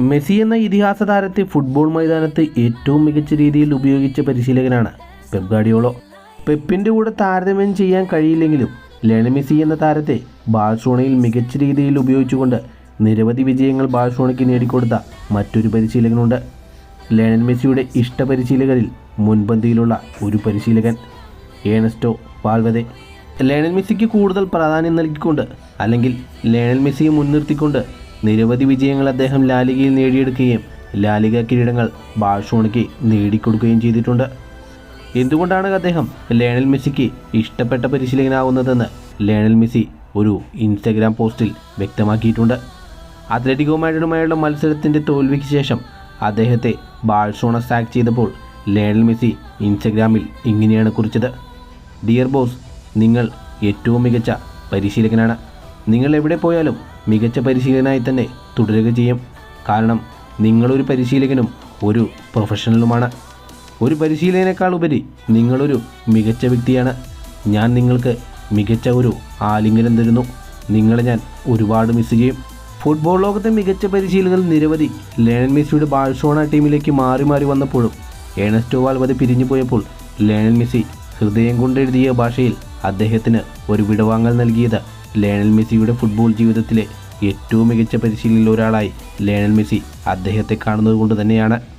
Messi എന്ന ഇതിഹാസ താരത്തെ ഫുട്ബോൾ മൈതാനത്ത് ഏറ്റവും മികച്ച രീതിയിൽ ഉപയോഗിച്ച പരിശീലകനാണ് പെപ് ഗാഡിയോളോ. പെപ്പിന്റെ കൂടെ താരതമ്യം ചെയ്യാൻ കഴിയില്ലെങ്കിലും ലയണൽ മെസ്സി എന്ന താരത്തെ ബാഴ്സോണയിൽ മികച്ച രീതിയിൽ ഉപയോഗിച്ചുകൊണ്ട് നിരവധി വിജയങ്ങൾ ബാഴ്സോണയ്ക്ക് നേടിക്കൊടുത്ത മറ്റൊരു പരിശീലകനുണ്ട്. ലയണൽ മെസ്സിയുടെ ഇഷ്ട പരിശീലകരിൽ മുൻപന്തിയിലുള്ള ഒരു പരിശീലകൻ ഏണസ്റ്റോ വാൽവതെ ലയണൽ മെസ്സിക്ക് കൂടുതൽ പ്രാധാന്യം നൽകിക്കൊണ്ട് അല്ലെങ്കിൽ ലയണൽ മെസ്സിയെ മുൻനിർത്തിക്കൊണ്ട് നിരവധി വിജയങ്ങൾ അദ്ദേഹം ലാലികയിൽ നേടിയെടുക്കുകയും ലാലിക കിരീടങ്ങൾ ബാഴ്സോണയ്ക്ക് നേടിക്കൊടുക്കുകയും ചെയ്തിട്ടുണ്ട്. എന്തുകൊണ്ടാണ് അദ്ദേഹം ലയണൽ മെസ്സിക്ക് ഇഷ്ടപ്പെട്ട പരിശീലകനാവുന്നതെന്ന് ലയണൽ മെസ്സി ഒരു ഇൻസ്റ്റഗ്രാം പോസ്റ്റിൽ വ്യക്തമാക്കിയിട്ടുണ്ട്. അത്ലറ്റിക്കോ മാഡ്രിഡുമായുള്ള മത്സരത്തിന്റെ തോൽവിക്ക് ശേഷം അദ്ദേഹത്തെ ബാഴ്സോണ സാക്ക് ചെയ്തപ്പോൾ ലയണൽ മെസ്സി ഇൻസ്റ്റഗ്രാമിൽ ഇങ്ങനെയാണ് കുറിച്ചത്. ഡിയർ ബോസ് നിങ്ങൾ ഏറ്റവും മികച്ച പരിശീലകനാണ്. നിങ്ങൾ എവിടെ പോയാലും മികച്ച പരിശീലകനായി തന്നെ തുടരുക ചെയ്യും. കാരണം നിങ്ങളൊരു പരിശീലകനും ഒരു പ്രൊഫഷണലുമാണ്. ഒരു പരിശീലകനേക്കാൾ ഉപരി നിങ്ങളൊരു മികച്ച വ്യക്തിയാണ്. ഞാൻ നിങ്ങൾക്ക് മികച്ച ഒരു ആലിംഗനം തരുന്നു. നിങ്ങളെ ഞാൻ ഒരുപാട് മിസ് ചെയ്യും. ഫുട്ബോൾ ലോകത്തെ മികച്ച പരിശീലകർ നിരവധി ലയണൽ മെസ്സിയുടെ ബാഴ്സോണ ടീമിലേക്ക് മാറി മാറി വന്നപ്പോഴും ഏണസ്റ്റോ വാൽവത് പിരിഞ്ഞു പോയപ്പോൾ ലയണൽ മെസ്സി ഹൃദയം കൊണ്ടെഴുതിയ ഭാഷയിൽ അദ്ദേഹത്തിന് ഒരു വിടവാങ്ങൽ നൽകിയത് ലയണൽ മെസ്സിയുടെ ഫുട്ബോൾ ജീവിതത്തിലെ ഏറ്റവും മികച്ച പരിശീലനങ്ങളിൽ ഒരാളായി ലയണൽ മെസ്സി അദ്ദേഹത്തെ കാണുന്നത് കൊണ്ട് തന്നെയാണ്.